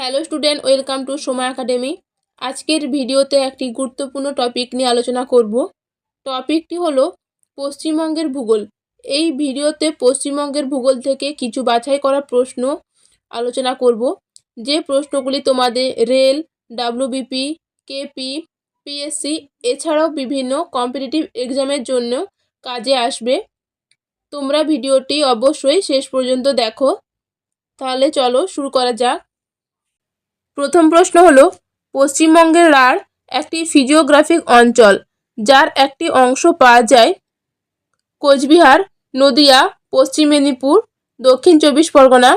Hello student welcome to Samay academy আজকের ভিডিওতে একটি গুরুত্বপূর্ণ টপিক নিয়ে আলোচনা করব। টপিকটি হলো পশ্চিমবঙ্গের ভূগোল। এই ভিডিওতে পশ্চিমবঙ্গের ভূগোল থেকে কিছু বাছাই করা প্রশ্ন আলোচনা করব। যে প্রশ্নগুলি তোমাদের রেল ডাব্লিউবিপি কেপি পিএসসি এছাড়াও বিভিন্ন কম্পিটিটিভ এক্সামের জন্য কাজে আসবে। তোমরা ভিডিওটি অবশ্যই শেষ পর্যন্ত দেখো। তাহলে চলো শুরু করা যাক। প্রথম প্রশ্ন হলো, পশ্চিমবঙ্গের রাঢ় একটি ফিজিওগ্রাফিক অঞ্চল, যার একটি অংশ পাওয়া যায় কোচবিহার, নদিয়া, পশ্চিম মেদিনীপুর, দক্ষিণ চব্বিশ পরগনা।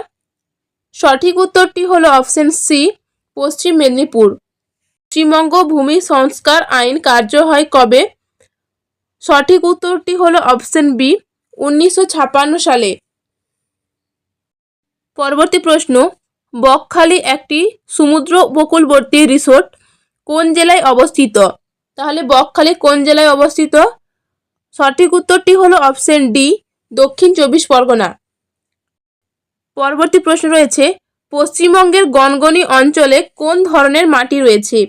সঠিক উত্তরটি হলো অপশন সি পশ্চিম মেদিনীপুর। পশ্চিমবঙ্গ ভূমি সংস্কার আইন কার্য হয় কবে? সঠিক উত্তরটি হলো অপশন বি উনিশশো সালে। পরবর্তী প্রশ্ন বকখালি একটি সমুদ্র উপকূলবর্তী রিসোর্ট কোন জেলায় অবস্থিত? তাহলে বকখালি কোন জেলায় অবস্থিত? সঠিক উত্তরটি হলো অপশন ডি, দক্ষিণ চব্বিশ পরগনা। পরবর্তী প্রশ্ন রয়েছে, পশ্চিমবঙ্গের গনগনি অঞ্চলে কোন ধরনের মাটি রয়েছে?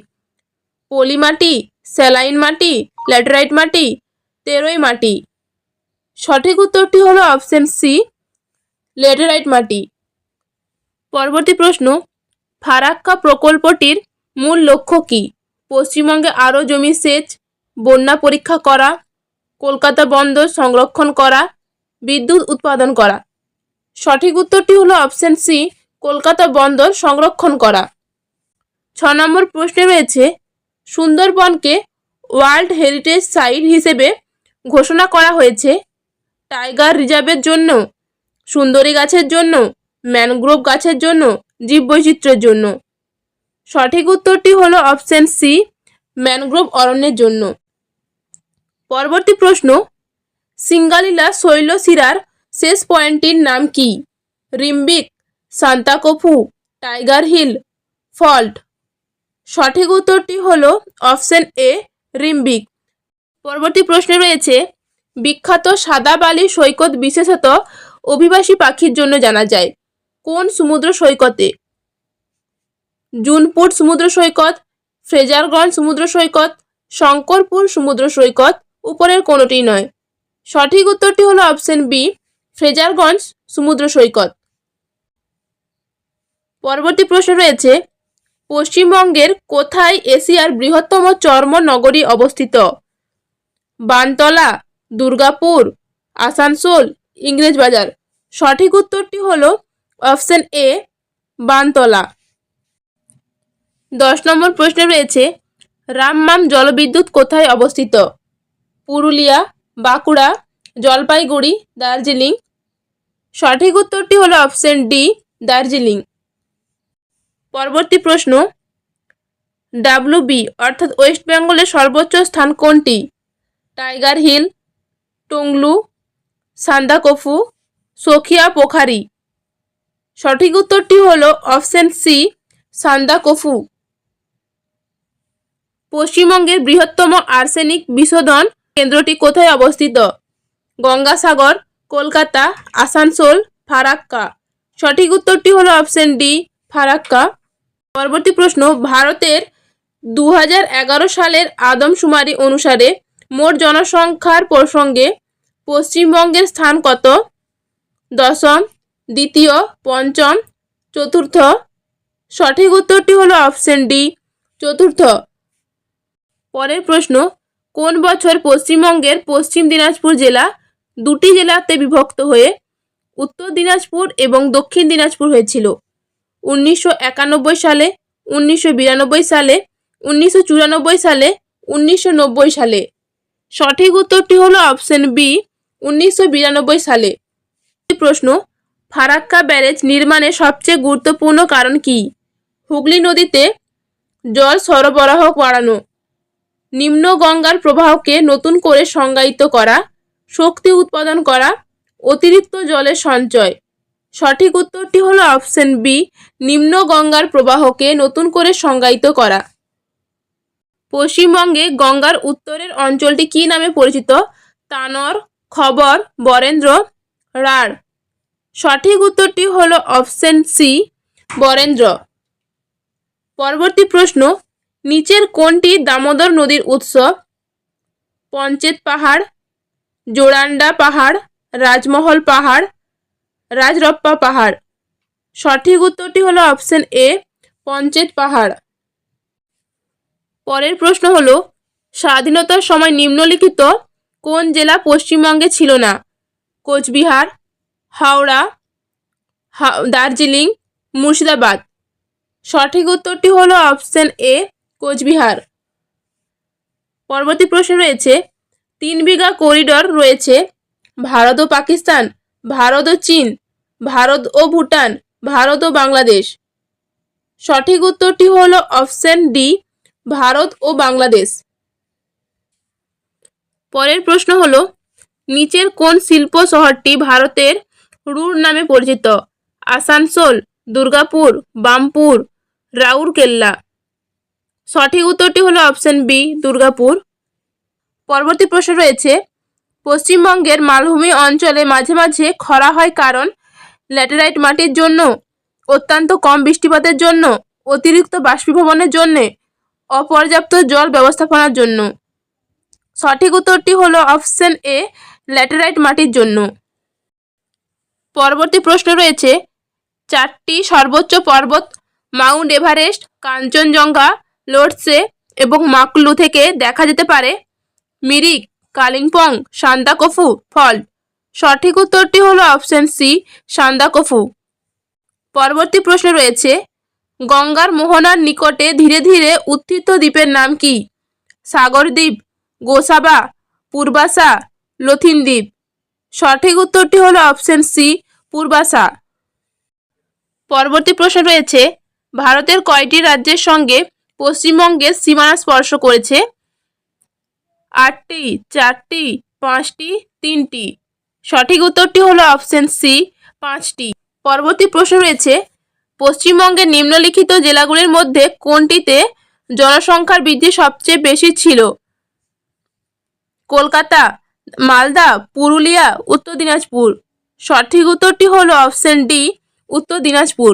পলি মাটি, স্যালাইন মাটি, ল্যাটেরাইট মাটি, তেরোই মাটি। সঠিক উত্তরটি হলো অপশন সি, ল্যাটেরাইট মাটি। পরবর্তী প্রশ্ন, ফারাক্কা প্রকল্পটির মূল লক্ষ্য কী? পশ্চিমবঙ্গে আরও জমি সেচ, বন্যা পরীক্ষা করা, কলকাতা বন্দর সংরক্ষণ করা, বিদ্যুৎ উৎপাদন করা। সঠিক উত্তরটি হলো অপশন সি, কলকাতা বন্দর সংরক্ষণ করা। ছ নম্বর প্রশ্নে রয়েছে, সুন্দরবনকে ওয়ার্ল্ড হেরিটেজ সাইট হিসেবে ঘোষণা করা হয়েছে। টাইগার রিজার্ভের জন্য সুন্দরী গাছের জন্য ম্যানগ্রোভ গাছের জন্য, জীববৈচিত্র্যের জন্য। সঠিক উত্তরটি হলো অপশন সি, ম্যানগ্রোভ অরণ্যের জন্য। পরবর্তী প্রশ্ন, সিঙ্গালীলা শৈলশিরার শেষ পয়েন্টটির নাম কি? Rimbik, Sandakphu, Tiger Hill, Phalut. সঠিক উত্তরটি হল অপশন এ, রিম্বিক। পরবর্তী প্রশ্নে রয়েছে, বিখ্যাত সাদা বালি সৈকত বিশেষত অভিবাসী পাখির জন্য জানা যায়। কোন সমুদ্র সৈকতে? জুনপুর সমুদ্র সৈকত, ফ্রেজারগঞ্জ সমুদ্র সৈকত, শঙ্করপুর সমুদ্র সৈকত উপরের কোনোটি নয়। সঠিক উত্তরটি হলো অপশন বি, ফ্রেজারগঞ্জ সমুদ্র সৈকত। পরবর্তী প্রশ্ন রয়েছে, পশ্চিমবঙ্গের কোথায় এশিয়ার বৃহত্তম চর্ম নগরী অবস্থিত? বানতলা, দুর্গাপুর, আসানসোল ইংরেজ বাজার সঠিক উত্তরটি হলো অপশন এ, বানতলা। দশ নম্বর প্রশ্নে রয়েছে, রামমাম জলবিদ্যুৎ কোথায় অবস্থিত? পুরুলিয়া, বাঁকুড়া, জলপাইগুড়ি, দার্জিলিং। সঠিক উত্তরটি হলো অপশন ডি, দার্জিলিং। পরবর্তী প্রশ্ন ডাব্লু বি, অর্থাৎ ওয়েস্ট বেঙ্গলের সর্বোচ্চ স্থান কোনটি? Tiger Hill, Tonglu, Sandakphu, Sukhia Pokhari. সঠিক উত্তরটি হলো অপশন সি সান্দাকফু পশ্চিমবঙ্গের বৃহত্তম আর্সেনিক বিশোধন কেন্দ্রটি কোথায় অবস্থিত? গঙ্গাসাগর, কলকাতা, আসানসোল, ফারাক্কা। সঠিক উত্তরটি হলো অপশন ডি, ফারাক্কা। পরবর্তী প্রশ্ন, ভারতের দু হাজার এগারো সালের আদমশুমারি অনুসারে মোট জনসংখ্যার প্রসঙ্গে পশ্চিমবঙ্গের স্থান কত? দশম দ্বিতীয়, পঞ্চম, চতুর্থ। সঠিক উত্তরটি হলো অপশন ডি চতুর্থ। পরের প্রশ্ন, কোন বছর পশ্চিমবঙ্গের পশ্চিম দিনাজপুর জেলা দুটি জেলাতে বিভক্ত হয়ে উত্তর দিনাজপুর এবং দক্ষিণ দিনাজপুর হয়েছিল? উনিশশো একানব্বই সালে, উনিশশো বিরানব্বই সালে, উনিশশো চুরানব্বই সালে, উনিশশো নব্বই সালে। সঠিক উত্তরটি হলো অপশন বি উনিশশো বিরানব্বই সালে। প্রশ্ন ফারাক্কা ব্যারেজ নির্মাণের সবচেয়ে গুরুত্বপূর্ণ কারণ কি? হুগলি নদীতে জল সরবরাহ বাড়ানো, নিম্ন গঙ্গার প্রবাহকে নতুন করে সংজ্ঞায়িত করা, শক্তি উৎপাদন করা, অতিরিক্ত জলের সঞ্চয়। সঠিক উত্তরটি হলো অপশন বি, নিম্ন গঙ্গার প্রবাহকে নতুন করে সংজ্ঞায়িত করা। পশ্চিমবঙ্গে গঙ্গার উত্তরের অঞ্চলটি কী নামে পরিচিত? তানর, খবর, বরেন্দ্র, রাঢ়। সঠিক উত্তরটি হলো অপশন সি, বরেন্দ্র। পরবর্তী প্রশ্ন, নিচের কোনটি দামোদর নদীর উৎস? পঞ্চেত পাহাড়, জোরান্ডা পাহাড়, রাজমহল পাহাড়, রাজরপ্পা পাহাড়। সঠিক উত্তরটি হলো অপশন এ, পঞ্চেত পাহাড়। পরের প্রশ্ন হলো, স্বাধীনতার সময় নিম্নলিখিত কোন জেলা পশ্চিমবঙ্গে ছিল না? কোচবিহার হাওড়া দার্জিলিং, মুর্শিদাবাদ। সঠিক উত্তরটি হলো অপশন এ, কোচবিহার। পরবর্তী প্রশ্ন রয়েছে, তিন বিঘা করিডর রয়েছে, ভারত ও পাকিস্তান, ভারত ও চীন, ভারত ও ভুটান, ভারত ও বাংলাদেশ। সঠিক উত্তরটি হলো অপশন ডি, ভারত ও বাংলাদেশ। পরের প্রশ্ন হলো, নিচের কোন শিল্প শহরটি ভারতের রুর নামে পরিচিত। আসানসোল, দুর্গাপুর, বামপুর, রাউরকেল্লা। সঠিক উত্তরটি হলো অপশন বি, দুর্গাপুর। পরবর্তী প্রশ্ন রয়েছে, পশ্চিমবঙ্গের মালভূমি অঞ্চলে মাঝে মাঝে খরা হয় কারণ ল্যাটেরাইট মাটির জন্য, অত্যন্ত কম বৃষ্টিপাতের জন্য, অতিরিক্ত বাষ্পীভবনের জন্য, অপর্যাপ্ত জল ব্যবস্থাপনার জন্য। সঠিক উত্তরটি হলো অপশন এ, ল্যাটেরাইট মাটির জন্য। পরবর্তী প্রশ্ন রয়েছে, চারটি সর্বোচ্চ পর্বত মাউন্ট এভারেস্ট, কাঞ্চনজঙ্ঘা লোটসে এবং মাকলু থেকে দেখা যেতে পারে। মিরিক, কালিম্পং, সান্দাকফু ফল সঠিক উত্তরটি হলো অপশন সি, সান্দাকফু। পরবর্তী প্রশ্ন রয়েছে, গঙ্গার মোহনার নিকটে ধীরে ধীরে উত্থিত দ্বীপের নাম কি? সাগরদ্বীপ, গোসাবা, পূর্বাসা লথিন দ্বীপ সঠিক উত্তরটি হলো অপশন সি, পূর্বাশা। পরবর্তী প্রশ্ন রয়েছে, ভারতের কয়টি রাজ্যের সঙ্গে পশ্চিমবঙ্গের সীমানা স্পর্শ করেছে? আটটি, চারটি, পাঁচটি, তিনটি। সঠিক উত্তরটি হলো অপশন সি, পাঁচটি। পরবর্তী প্রশ্ন রয়েছে, পশ্চিমবঙ্গের নিম্নলিখিত জেলাগুলির মধ্যে কোনটিতে জনসংখ্যার বৃদ্ধি সবচেয়ে বেশি ছিল? কলকাতা মালদা, পুরুলিয়া, উত্তর দিনাজপুর। সঠিক উত্তরটি হলো অপশন ডি, উত্তর দিনাজপুর।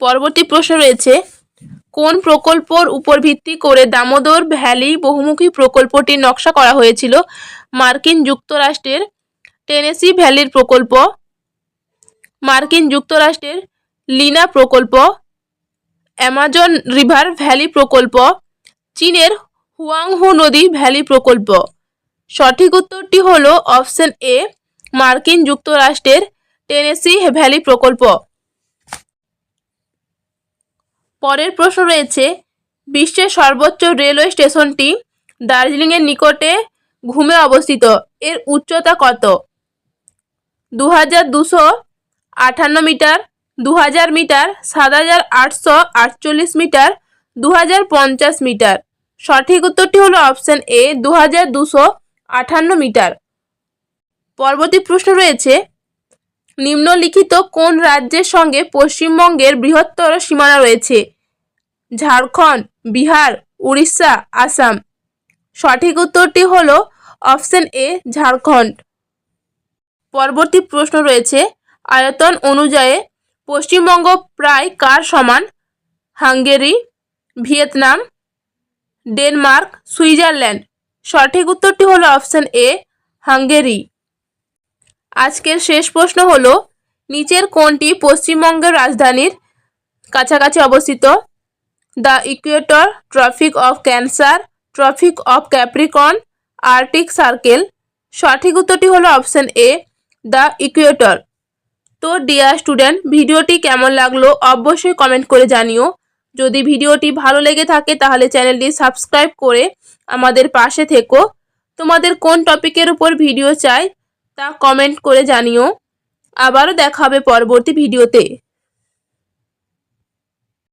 পরবর্তী প্রশ্ন রয়েছে, কোন প্রকল্পর উপর ভিত্তি করে দামোদর ভ্যালি বহুমুখী প্রকল্পটির নকশা করা হয়েছিল? মার্কিন যুক্তরাষ্ট্রের টেনেসি ভ্যালির প্রকল্প, মার্কিন যুক্তরাষ্ট্রের লিনা প্রকল্প, অ্যামাজন রিভার ভ্যালি প্রকল্প, চীনের হুয়াংহু নদী ভ্যালি প্রকল্প। সঠিক উত্তরটি হলো অপশন এ, মার্কিন যুক্তরাষ্ট্রের টেনেসি ভ্যালি প্রকল্প। পরের প্রশ্ন রয়েছে, বিশ্বের সর্বোচ্চ রেলওয়ে স্টেশনটি দার্জিলিংয়ের নিকটে ঘুমে অবস্থিত। এর উচ্চতা কত? দু হাজার দুশো আটান্ন মিটার দু হাজার মিটার, সাত হাজার আটশো আটচল্লিশ মিটার দু হাজার পঞ্চাশ মিটার। সঠিক উত্তরটি হলো অপশন এ দু হাজার দুশো আটান্ন মিটার। পরবর্তী প্রশ্ন রয়েছে, নিম্নলিখিত কোন রাজ্যের সঙ্গে পশ্চিমবঙ্গের বৃহত্তর সীমানা রয়েছে? ঝাড়খণ্ড, বিহার, উড়িষ্যা, আসাম। সঠিক উত্তরটি হল অপশন এ, ঝাড়খণ্ড। পরবর্তী প্রশ্ন রয়েছে, আয়তন অনুযায়ী পশ্চিমবঙ্গ প্রায় কার সমান? Hungary, Vietnam, Denmark, Switzerland. সঠিক উত্তরটি হলো অপশন এ, হাঙ্গেরি। আজকের শেষ প্রশ্ন হলো, নিচের কোনটি পশ্চিমবঙ্গের রাজধানীর কাছাকাছি অবস্থিত? The Equator, Tropic of Cancer, Tropic of Capricorn, Arctic Circle. সঠিক উত্তরটি হলো অপশন এ, দ্য ইকুয়েটর। তো, ডিয়ার স্টুডেন্ট, ভিডিওটি কেমন লাগল অবশ্যই কমেন্ট করে জানিও। যদি ভিডিওটি ভালো লেগে থাকে তাহলে চ্যানেলটি সাবস্ক্রাইব করে আমাদের পাশে থেকো। তোমাদের কোন টপিকের উপর ভিডিও চাই তা কমেন্ট করে জানিও। আবারও দেখা হবে পরবর্তী ভিডিওতে।